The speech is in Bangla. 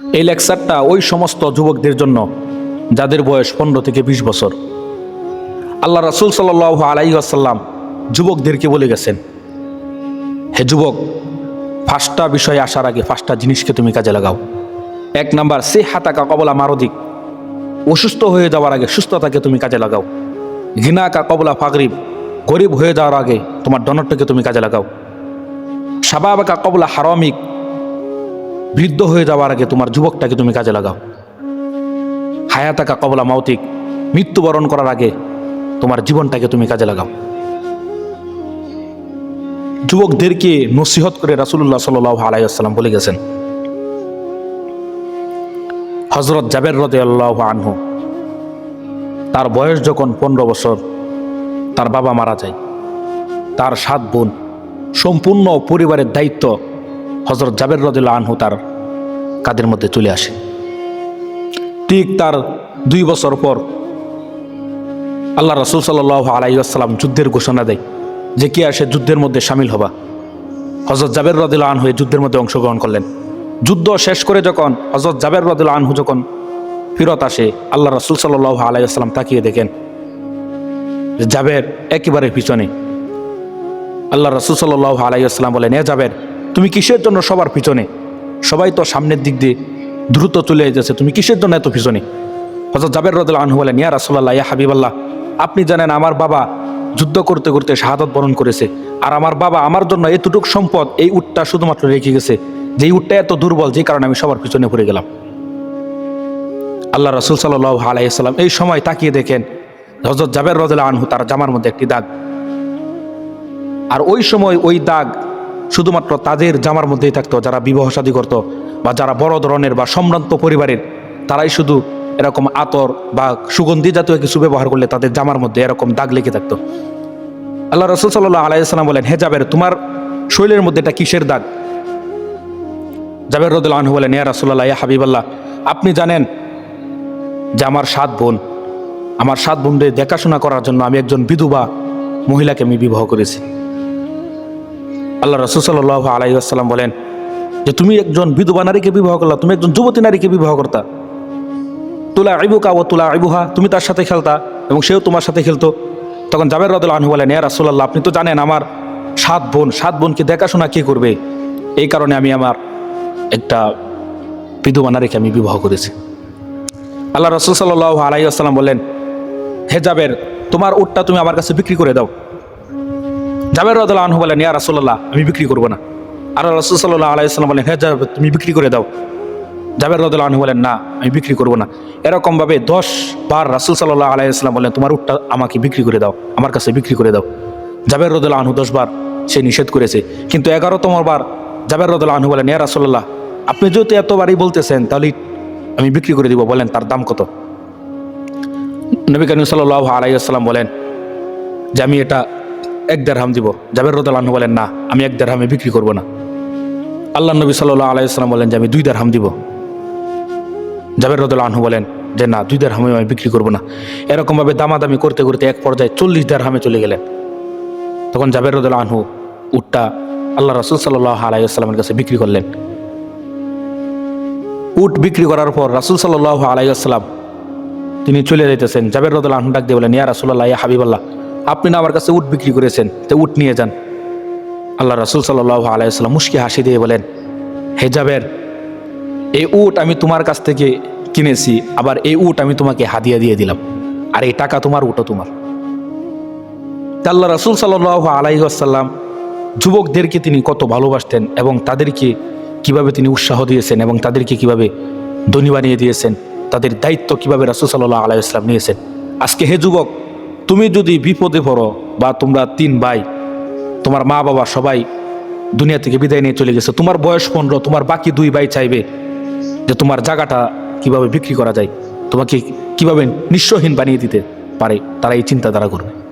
এই লেকচারটা ওই সমস্ত যুবকদের জন্য, যাদের বয়স পনেরো থেকে বিশ বছর। আল্লাহ রাসুল সাল আলাই আসাল্লাম যুবকদেরকে বলে গেছেন, হে যুবক পাঁচটা বিষয়ে আসার আগে পাঁচটা জিনিসকে তুমি কাজে লাগাও। এক নাম্বার সে হাতাকা কবলা মারদিক। অসুস্থ হয়ে যাওয়ার আগে সুস্থতাকে তুমি কাজে লাগাও। ঘৃণা কা কবলা ফাগরিব। গরিব হয়ে যাওয়ার আগে তোমার ডনরটাকে তুমি কাজে লাগাও। সাবাবাকা কবলা হারমিক। বৃদ্ধ হয়ে যাওয়ার আগে তোমার যুবকটাকে তুমি কাজে লাগাও। হায়াতাকা কবলা মাউতিক, মৃত্যুবরণ করার আগে তোমার জীবনটাকে তুমি কাজে লাগাও। যুবকদেরকে নসিহত করে রাসুল্লাহ সাল আলাইসাল্লাম বলে গেছেন হজরত জাবের রদে আল্লাহ আনহু, তার বয়স যখন পনেরো বছর, তার বাবা মারা যায়। তার সাত বোন, সম্পূর্ণ পরিবারের দায়িত্ব হজরত জাবের রদুল্লাহ আনহু তার কাদের মধ্যে চলে আসে। ঠিক তার দুই বছর পর আল্লাহ রসুল সাল্লাহ আলাইসাল্লাম যুদ্ধের ঘোষণা দেয় যে কে আসে যুদ্ধের মধ্যে সামিল হবা। হজরত জাবের রদুল্লাহ আনহু যুদ্ধের মধ্যে অংশগ্রহণ করলেন। যুদ্ধ শেষ করে যখন হজরত জাবের রদুল্লাহ আনহু যখন ফিরত আসে আল্লাহ রসুল সাল্লাহ আলাইসাল্লাম তাকিয়ে দেখেন জাবের একেবারে পিছনে। আল্লাহ রসুল সাল্লাহ আলাইসাল্লাম বলেন, এ জাবের তুমি কিসের জন্য সবার পিছনে? সবাই তো সামনের দিক দিয়ে দ্রুত চলে যাচ্ছে। তুমি কিসের জন্য এত পিছনে? হজরত জাবের রদুল্লাহ আনহু বলেন, ইয়া রাসুল্লাহ ইয়া হাবিবাল্লাহ, আপনি জানেন আমার বাবা যুদ্ধ করতে করতে শাহাদত বরণ করেছে। আর আমার বাবা আমার জন্য এতটুক সম্পদ, এই উটটা শুধুমাত্র রেখে গেছে। যে উটটা এত দুর্বল যে কারণে আমি সবার পিছনে পড়ে গেলাম। আল্লাহ রসুল সাল্লাহ আলাইসাল্লাম এই সময় তাকিয়ে দেখেন হজরত জাবের রদুল্লাহ আনহু তার জামার মধ্যে একটি দাগ। আর ওই সময় ওই দাগ শুধুমাত্র তাদের জামার মধ্যেই থাকতো, যারা বিবাহ শাদী করতো বা যারা বড় ধরনের বা সম্ভ্রান্ত পরিবারের, তারাই শুধু এরকম আতর বা সুগন্ধি জাতীয় কিছু ব্যবহার করলে তাদের জামার মধ্যে এরকম দাগ লেগে থাকতো। আল্লাহ রসুল সাল্লাহ আলাইসাল্লাম বলেন, হে জাবের, তোমার শৈলের মধ্যে এটা কিসের দাগ? জাবের আনহু বলেন, ইয়া রাসুল্লাহ ইয়া হাবিবাল্লাহ, আপনি জানেন যে আমার সাত বোন, আমার সাত বোনদের দেখাশোনা করার জন্য আমি একজন বিধবা মহিলাকে আমি বিবাহ করেছি। আল্লাহ রসুল সাল্লাহ আলাইসাল্লাম বলেন যে তুমি একজন বিধবা নারীকে বিবাহ করলা, তুমি একজন যুবতী নারীকে বিবাহ করতা। তুলা আইবুকা ও তুলা আইবুহা তুমি তার সাথে খেলতা এবং সেও তোমার সাথে খেলতো। তখন জাবের রদুল আনহু বলেন, ইয়া রাসুল্লাহ আপনি তো জানেন আমার সাত বোন, সাত বোনকে দেখাশোনা কে করবে? এই কারণে আমি আমার একটা বিধবা নারীকে আমি বিবাহ করেছি। আল্লাহ রসুল সাল্লাহ আলাইসাল্লাম বললেন হে জাবের, তোমার উটটা তুমি আমার কাছে বিক্রি করে দাও। জাবের রদুল আনহু বলেন, ইয়া রাসুল্লাহ আমি বিক্রি করব না। আর রসুল সাল্লাহ আলাইসাল্লাম বলেন হ্যাঁ জাবের, তুমি বিক্রি করে দাও। জাবের রদুল আনহু বলেন, না, আমি বিক্রি করব না। এরকমভাবে দশ বার রাসুল সাল্লাহ আলাইসাল্লাম বলেন, তোমার উটটা আমাকে বিক্রি করে দাও, আমার কাছে বিক্রি করে দাও। জাবের রদুল আনহু দশ বার সে নিষেধ করেছে, কিন্তু এগারোতম বার জাবের রদুল আনহু বলেন, ইয়া রাসুল্লাহ আপনি যেহেতু এতবারই বলতেছেন, তাহলে আমি বিক্রি করে দিব, বলেন তার দাম কত? নবী কানু সাল্লাহ আলাইসাল্লাম বলেন যে, আমি এটা এক দেড়হাম দিব। জাবের রদুল আনহু বলেন, না, আমি এক দেড়হামে বিক্রি করব না। আল্লাহ নবী সাল্লাহ আলাইসাল্লাম বলেন যে, আমি দুই দেড়হাম দিব। জাবের রদুল আনহু বলেন যে, না, দুই দেড়হামে আমি বিক্রি করব না। এরকমভাবে দামাদামি করতে করতে এক পর্যায়ে চল্লিশ দেড়হামে চলে গেলেন। তখন জাবের রদুল আনহু উটটা আল্লাহ রসুল সাল্লাহ আলাইসাল্লামের কাছে বিক্রি করলেন। উট বিক্রি করার পর রাসুল সাল্লাহ আলাইসাল্লাম তিনি চলে যেতেছেন জাবের রদুল ডাক দিয়ে বলেন, ইয়া রাসুল্লাহ ইয়া হাবিবাল্লাহ আপনি না আমার কাছে উট বিক্রি করেছেন, তো উট নিয়ে যান। আল্লাহ রাসুল সাল্লাহ আলাইসাল্লাম মুশকি হাসি দিয়ে বলেন হে জাবের এই উট আমি তোমার কাছ থেকে কিনেছি, আবার এই উট আমি তোমাকে হাদিয়া দিয়ে দিলাম, আর এই টাকা তোমার, উটও তোমার। আল্লাহ রাসুল সাল্লাহ আলাইসাল্লাম যুবকদেরকে তিনি কত ভালোবাসতেন এবং তাদেরকে কীভাবে তিনি উৎসাহ দিয়েছেন এবং তাদেরকে কীভাবে ধনী বানিয়ে দিয়েছেন, তাদের দায়িত্ব কীভাবে রাসুল সাল্লাহ আলাইসলাম নিয়েছেন। আজকে হে যুবক তুমি যদি বিপদে পড়ো বা তোমরা তিন ভাই, তোমার মা বাবা সবাই দুনিয়া থেকে বিদায় নিয়ে চলে গেছে, তোমার বয়স পনেরো, তোমার বাকি দুই ভাই চাইবে যে তোমার জায়গাটা কীভাবে বিক্রি করা যায়, তোমাকে কীভাবে নিঃস্বহীন বানিয়ে দিতে পারে, তারা এই চিন্তাধারা করবে।